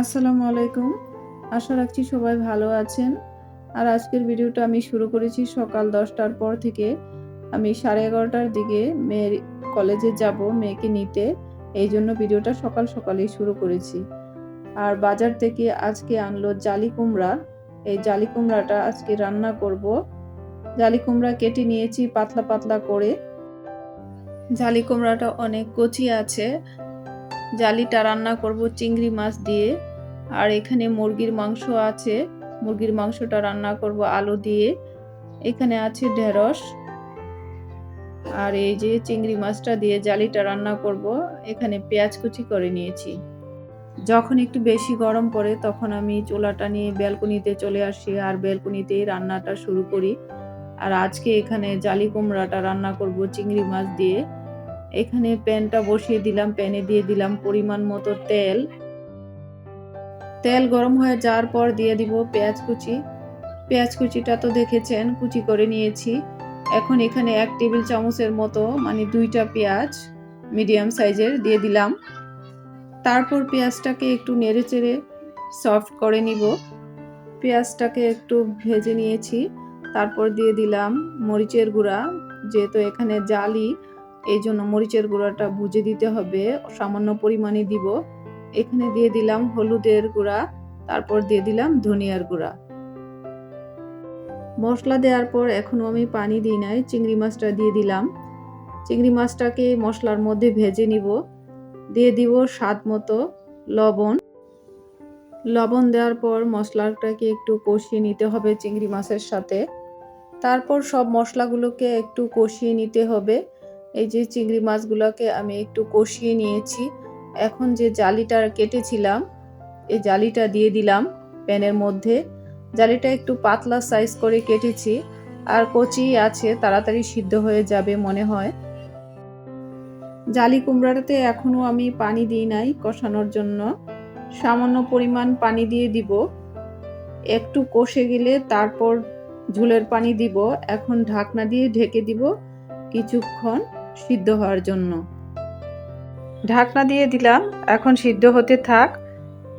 আসসালামু আলাইকুম। আশা রাখছি সবাই ভালো আছেন। আর আজকের ভিডিওটা আমি শুরু করেছি সকাল দশটার পর থেকে। আমি সাড়ে এগারোটার দিকে মেয়ের কলেজে যাব, মেয়েকে নিতে। এই জন্য ভিডিওটা সকাল সকালেই শুরু করেছি। আর বাজার থেকে আজকে আনলো জালি কুমড়া। এই জালি কুমড়াটা আজকে রান্না করব। জালি কুমড়া কেটে নিয়েছি পাতলা পাতলা করে। জালি কুমড়াটা অনেক কচি আছে। জালিটা রান্না করব চিংড়ি মাছ দিয়ে। আর এখানে মুরগির মাংস আছে। মুরগির মাংসটা রান্না করব আলু দিয়ে। এখানে আছে ঢেঁড়স। আর এই যে চিংড়ি মাছটা দিয়ে জালিটা রান্না করব। এখানে পেঁয়াজ কুচি করে নিয়েছি। যখন একটু বেশি গরম পড়ে তখন আমি চোলাটা নিয়ে ব্যালকনিতে চলে আসি আর ব্যালকনিতেই রান্নাটা শুরু করি। আর আজকে এখানে জালি কুমড়াটা রান্না করব চিংড়ি মাছ দিয়ে। এখানে প্যানটা বসিয়ে দিলাম, প্যানে দিয়ে দিলাম পরিমাণ মতো তেল। তেল গরম হয়ে যাওয়ার পর দিয়ে দিব পেঁয়াজ কুচি। পেঁয়াজ কুচিটা তো দেখেছেন, কুচি করে নিয়েছি। এখন এখানে এক টেবিল চামচের মতো মানে দুইটা পেঁয়াজ মিডিয়াম সাইজের দিয়ে দিলাম। তারপর পেঁয়াজটাকে একটু নেড়ে চেড়ে সফট করে নিব। পেঁয়াজটাকে একটু ভেজে নিয়েছি। তারপর দিয়ে দিলাম মরিচের গুঁড়া, যেহেতু এখানে জালি এই জন্য মরিচের গুঁড়াটা ভুজে দিতে হবে। সামান্য পরিমাণে দিব। এখানে দিয়ে দিলাম হলুদের গুঁড়া, তারপর দিয়ে দিলাম ধনিয়ার গুঁড়া। মশলা দেওয়ার পর এখনও আমি পানি দিই নাই, চিংড়ি মাছটা দিয়ে দিলাম। চিংড়ি মাছটাকে মশলার মধ্যে ভেজে নিব। দিয়ে দিব স্বাদ মতো লবণ। লবণ দেওয়ার পর মশলাটাকে একটু কষিয়ে নিতে হবে চিংড়ি মাছের সাথে। তারপর সব মশলাগুলোকে একটু কষিয়ে নিতে হবে। এই যে চিংড়ি মাছগুলোকে আমি একটু কষিয়ে নিয়েছি। এখন যে জালিটা কেটেছিলাম, এই জালিটা দিয়ে দিলাম প্যানের মধ্যে। জালিটা একটু পাতলা সাইজ করে কেটেছি, আর কচি আছে, তাড়াতাড়ি সিদ্ধ হয়ে যাবে মনে হয়। জালি কুমড়াটাতে এখনও আমি পানি দিই নাই কষানোর জন্য। সামান্য পরিমাণ পানি দিয়ে দিব। একটু কষে গেলে তারপর ঝুলের পানি দিব। এখন ঢাকনা দিয়ে ঢেকে দিব কিছুক্ষণ সিদ্ধ হওয়ার জন্য। ঢাকনা দিয়ে দিলাম, এখন সিদ্ধ হতে থাক।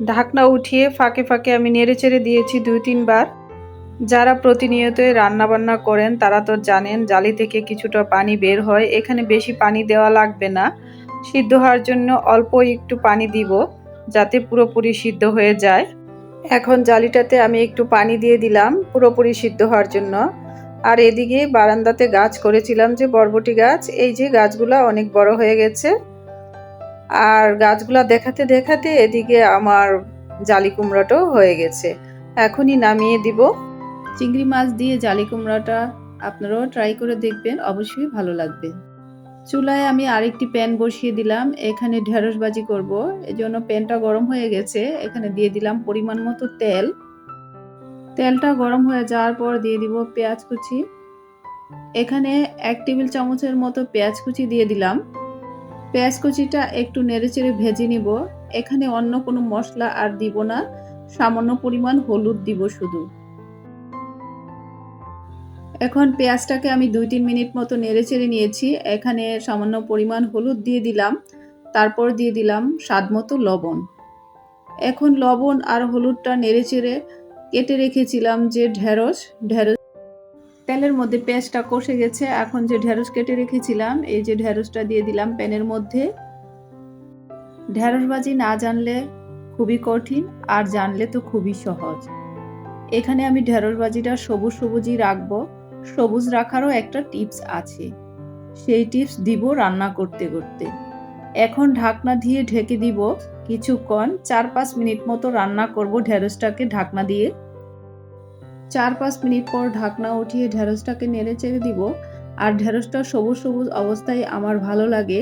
ঢাকনা উঠিয়ে ফাঁকে ফাঁকে আমি নেড়ে চেড়ে দিয়েছি দুই তিনবার। যারা প্রতিনিয়তই রান্না বান্না করেন, তারা তো জানেন জালি থেকে কিছুটা পানি বের হয়। এখানে বেশি পানি দেওয়া লাগবে না। সিদ্ধ হওয়ার জন্য অল্প একটু পানি দিব, যাতে পুরোপুরি সিদ্ধ হয়ে যায়। এখন জালিটাতে আমি একটু পানি দিয়ে দিলাম, পুরোপুরি সিদ্ধ হওয়ার জন্য। আর এদিকে বারান্দাতে গাছ করেছিলাম যে বরবটি গাছ, এই যে গাছগুলো অনেক বড় হয়ে গেছে। আর গাছগুলা দেখাতে দেখাতে এদিকে আমার জালি কুমড়াটাও হয়ে গেছে। এখনই নামিয়ে দিব। চিংড়ি মাছ দিয়ে জালি কুমড়াটা আপনারাও ট্রাই করে দেখবেন, অবশ্যই ভালো লাগবে। চুলায় আমি আরেকটি প্যান বসিয়ে দিলাম, এখানে ঢেঁড়স ভাজি করব। এজন্য প্যানটা গরম হয়ে গেছে, এখানে দিয়ে দিলাম পরিমাণ মতো তেল। তেলটা গরম হয়ে যাওয়ার পর দিয়ে দিব পেঁয়াজ কুচি। এখানে এক টেবিল চামচের মতো পেঁয়াজ কুচি দিয়ে দিলাম। পেঁয়াজ কুচিটা একটু নেড়েচেড়ে ভেজে নিব। এখানে অন্য কোনো মশলা আর দিব না। সামান্য পরিমাণ হলুদ দিব শুধু। এখন পেঁয়াজটাকে আমি দুই তিন মিনিট মতো নেড়েচেড়ে নিয়েছি। এখানে সামান্য পরিমাণ হলুদ দিয়ে দিলাম। তারপর দিয়ে দিলাম স্বাদ মতো লবণ। এখন লবণ আর হলুদটা নেড়েচেড়ে কেটে রেখেছিলাম যে ঢেঁড়স। ঢেঁড়স তেলের মধ্যে পেঁয়াজটা কষে গেছে। এখন যে ঢেঁড়স কেটে রেখেছিলাম, এই যে ঢেঁড়সটা দিয়ে দিলাম প্যানের মধ্যে। ঢেঁড়স ভাজি না জানলে খুবই কঠিন, আর জানলে তো খুবই সহজ। এখানে আমি ঢেঁড়স ভাজিটা সবুজ সবুজই রাখব। সবুজ রাখারও একটা টিপস আছে। সেই টিপস দিব রান্না করতে করতে। এখন ঢাকনা দিয়ে ঢেকে দিব কিছুক্ষণ, চার পাঁচ মিনিট মতো রান্না করব ঢেঁড়সটাকে ঢাকনা দিয়ে। চার পাঁচ মিনিট পর ঢাকনা উঠিয়ে ঢেঁড়সটাকে নেড়ে চেড়ে দিব। আর ঢেঁড়সটা সবুজ সবুজ অবস্থায় আমার ভালো লাগে,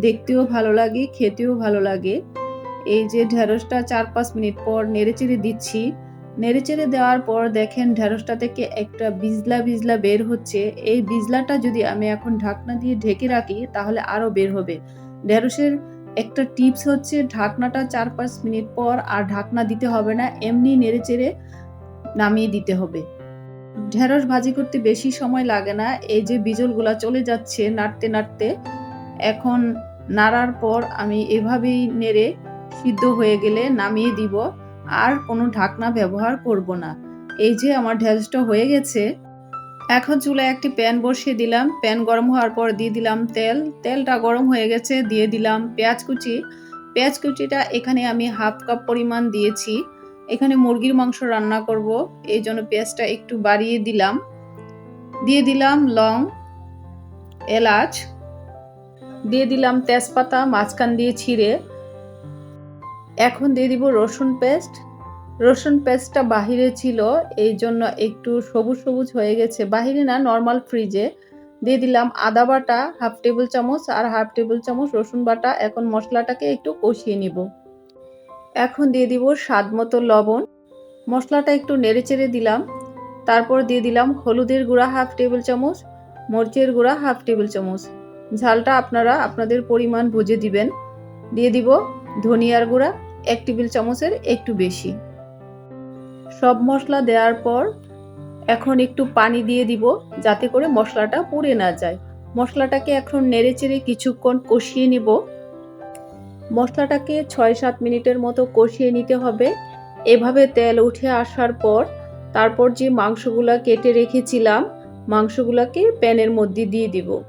দেখতেও ভালো লাগে, খেতেও ভালো লাগে। এই যে ঢেঁড়সটা চার পাঁচ মিনিট পর নেড়ে চেড়ে দিচ্ছি। নেড়ে চেড়ে দেওয়ার পর দেখেন ঢেঁড়সটা থেকে একটা বিজলা বিজলা বের হচ্ছে। এই বিজলাটা যদি আমি এখন ঢাকনা দিয়ে ঢেকে রাখি, তাহলে আরও বের হবে। ঢেঁড়সের একটা টিপস হচ্ছে, ঢাকনাটা চার পাঁচ মিনিট পর আর ঢাকনা দিতে হবে না। এমনি নেড়ে চেড়ে নামিয়ে দিতে হবে। ঢেঁড়স ভাজি করতে বেশি সময় লাগে না। এই যে বিজলগুলা চলে যাচ্ছে নাড়তে নাড়তে, এখন নাড়ার পর আমি এভাবেই নেড়ে সিদ্ধ হয়ে গেলে নামিয়ে দিব। আর কোনো ঢাকনা ব্যবহার করব না। এই যে আমার ঢেঁড়সটা হয়ে গেছে। এখন চুলায় একটি প্যান বসিয়ে দিলাম। প্যান গরম হওয়ার পর দিয়ে দিলাম তেল। তেলটা গরম হয়ে গেছে, দিয়ে দিলাম পেঁয়াজ কুচি। পেঁয়াজ কুচিটা এখানে আমি হাফ কাপ পরিমাণ দিয়েছি। এখানে মুরগির মাংস রান্না করব। এই জন্য পেঁয়াজটা একটু বাড়িয়ে দিলাম। দিয়ে দিলাম লং, এলাচ। দিয়ে দিলাম তেজপাতা, মাঝখান দিয়ে ছিঁড়ে। এখন দিয়ে দিব রসুন পেস্ট। রসুন পেস্টটা বাহিরে ছিল, এই জন্য একটু সবুজ সবুজ হয়ে গেছে। বাহিরে না নর্মাল ফ্রিজে দিয়ে দিলাম আদা বাটা হাফ টেবিল চামচ, আর হাফ টেবিল চামচ রসুন বাটা। এখন মশলাটাকে একটু কষিয়ে নিব। এখন দিয়ে দিব স্বাদ মতো লবণ। মশলাটা একটু নেড়ে চেড়ে দিলাম। তারপর দিয়ে দিলাম হলুদের গুঁড়া হাফ টেবিল চামচ, মরিচের গুঁড়া হাফ টেবিল চামচ। ঝালটা আপনারা আপনাদের পরিমাণ বুঝে দিবেন। দিয়ে দিব ধনিয়ার গুঁড়া এক টেবিল চামচের একটু বেশি। সব মশলা দেওয়ার পর এখন একটু পানি দিয়ে দিব যাতে করে মশলাটা পুড়ে না যায়। মশলাটাকে এখন নেড়ে চেড়ে কিছুক্ষণ কষিয়ে নিব। মশলাটাকে ছয় সাত মিনিটের মতো কষিয়ে নিতে হবে। এভাবে তেল উঠে আসার পর তারপর যে মাংসগুলো কেটে রেখেছিলাম, মাংসগুলোকে প্যানের মধ্যে দিয়ে দিব।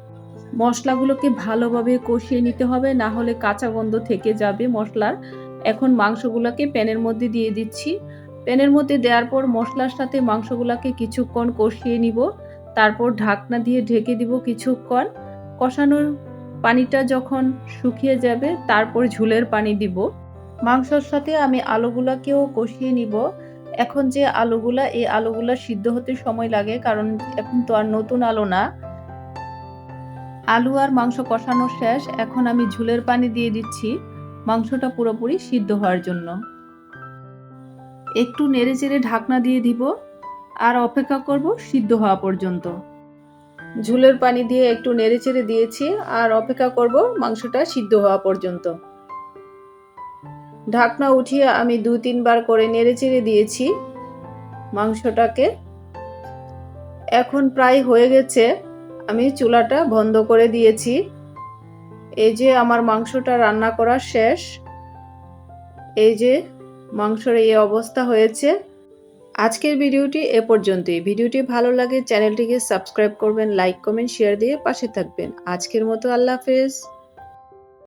মশলাগুলোকে ভালোভাবে কষিয়ে নিতে হবে, না হলে কাঁচা গন্ধ থেকে যাবে মশলার। এখন মাংসগুলোকে প্যানের মধ্যে দিয়ে দিচ্ছি। প্যানের মধ্যে দেওয়ার পর মশলার সাথে মাংসগুলোকে কিছুক্ষণ কষিয়ে নিব। তারপর ঢাকনা দিয়ে ঢেকে দিব কিছুক্ষণ। কষানোর পানিটা যখন শুকিয়ে যাবে, তারপর ঝুলের পানি দিব। মাংসর সাথে আমি আলুগুলাকেও কষিয়ে নিব। এখন যে আলুগুলা, এই আলুগুলা সিদ্ধ হতে সময় লাগে, কারণ এখন তো আর নতুন আলু না। আলু আর মাংস কষানো শেষ, এখন আমি ঝুলের পানি দিয়ে দিচ্ছি। মাংসটা পুরোপুরি সিদ্ধ হওয়ার জন্য। একটু নেড়ে চেড়ে ঢাকনা দিয়ে দিব। আর অপেক্ষা করব সিদ্ধ হওয়া পর্যন্ত। ঝুলের পানি দিয়ে একটু নেড়ে চেড়ে দিয়েছি আর অপেক্ষা করব মাংসটা সিদ্ধ হওয়া পর্যন্ত। ঢাকনা উঠিয়ে আমি দু তিনবার করে নেড়ে চেড়ে দিয়েছি মাংসটাকে। এখন প্রায় হয়ে গেছে, আমি চুলাটা বন্ধ করে দিয়েছি। এই যে আমার মাংসটা রান্না করা শেষ, এই যে মাংসর এই অবস্থা হয়েছে। আজকের ভিডিওটি এ পর্যন্তই। ভিডিওটি ভালো লাগে, চ্যানেলটিকে সাবস্ক্রাইব করবেন, লাইক, কমেন্ট, শেয়ার দিয়ে পাশে থাকবেন। আজকের মতো আল্লাহ হাফেজ।